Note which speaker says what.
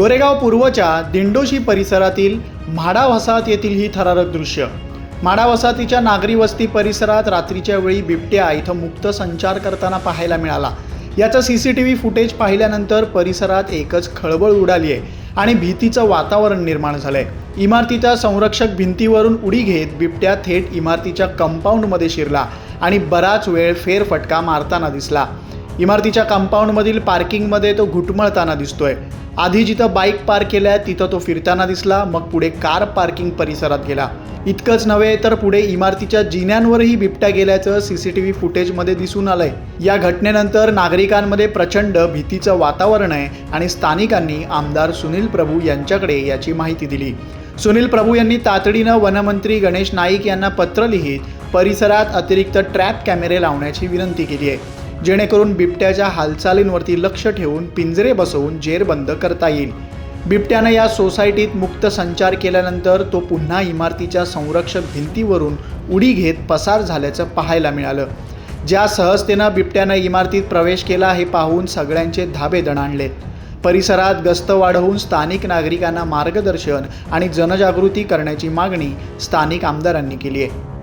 Speaker 1: गोरेगाव पूर्वच्या दिंडोशी परिसरातील म्हाडा वसाहत येथील ही थरारक दृश्य. म्हाडा वसाहतीच्या नागरी वस्ती परिसरात रात्रीच्या वेळी बिबट्या इथं मुक्त संचार करताना पाहायला मिळाला. याचं C C T V footage पाहिल्यानंतर परिसरात एकच खळबळ उडाली आहे आणि भीतीचं वातावरण निर्माण झालंय. इमारतीच्या संरक्षक भिंतीवरून उडी घेत बिबट्या थेट इमारतीच्या कंपाऊंडमध्ये शिरला आणि बराच वेळ फेरफटका मारताना दिसला. इमारतीच्या कंपाऊंडमधील पार्किंगमध्ये तो घुटमळताना दिसतोय. आधी जिथं बाईक पार्क केल्या तिथं तो फिरताना दिसला मग पुढे कार पार्किंग परिसरात गेला. इतकंच नव्हे तर पुढे इमारतीच्या जिन्यांवरही बिबट्या गेल्याचं सी सी टी व्ही फुटेजमध्ये दिसून आलंय. या घटनेनंतर नागरिकांमध्ये प्रचंड भीतीचं वातावरण आहे आणि स्थानिकांनी आमदार सुनील प्रभू यांच्याकडे याची माहिती दिली. सुनील प्रभू यांनी तातडीनं वनमंत्री गणेश नाईक यांना पत्र लिहित परिसरात अतिरिक्त ट्रॅप कॅमेरे लावण्याची विनंती केली आहे. जेणेकरून बिबट्याच्या हालचालींवरती लक्ष ठेवून पिंजरे बसवून जेरबंद करता येईल. बिबट्यानं या सोसायटीत मुक्त संचार केल्यानंतर तो पुन्हा इमारतीच्या संरक्षक भिंतीवरून उडी घेत पसार झाल्याचं पाहायला मिळालं. ज्या सहजतेनं बिबट्यानं इमारतीत प्रवेश केला हे पाहून सगळ्यांचे धाबे दणाणले परिसरात गस्त वाढवून स्थानिक नागरिकांना मार्गदर्शन आणि जनजागृती करण्याची मागणी स्थानिक आमदारांनी केली आहे.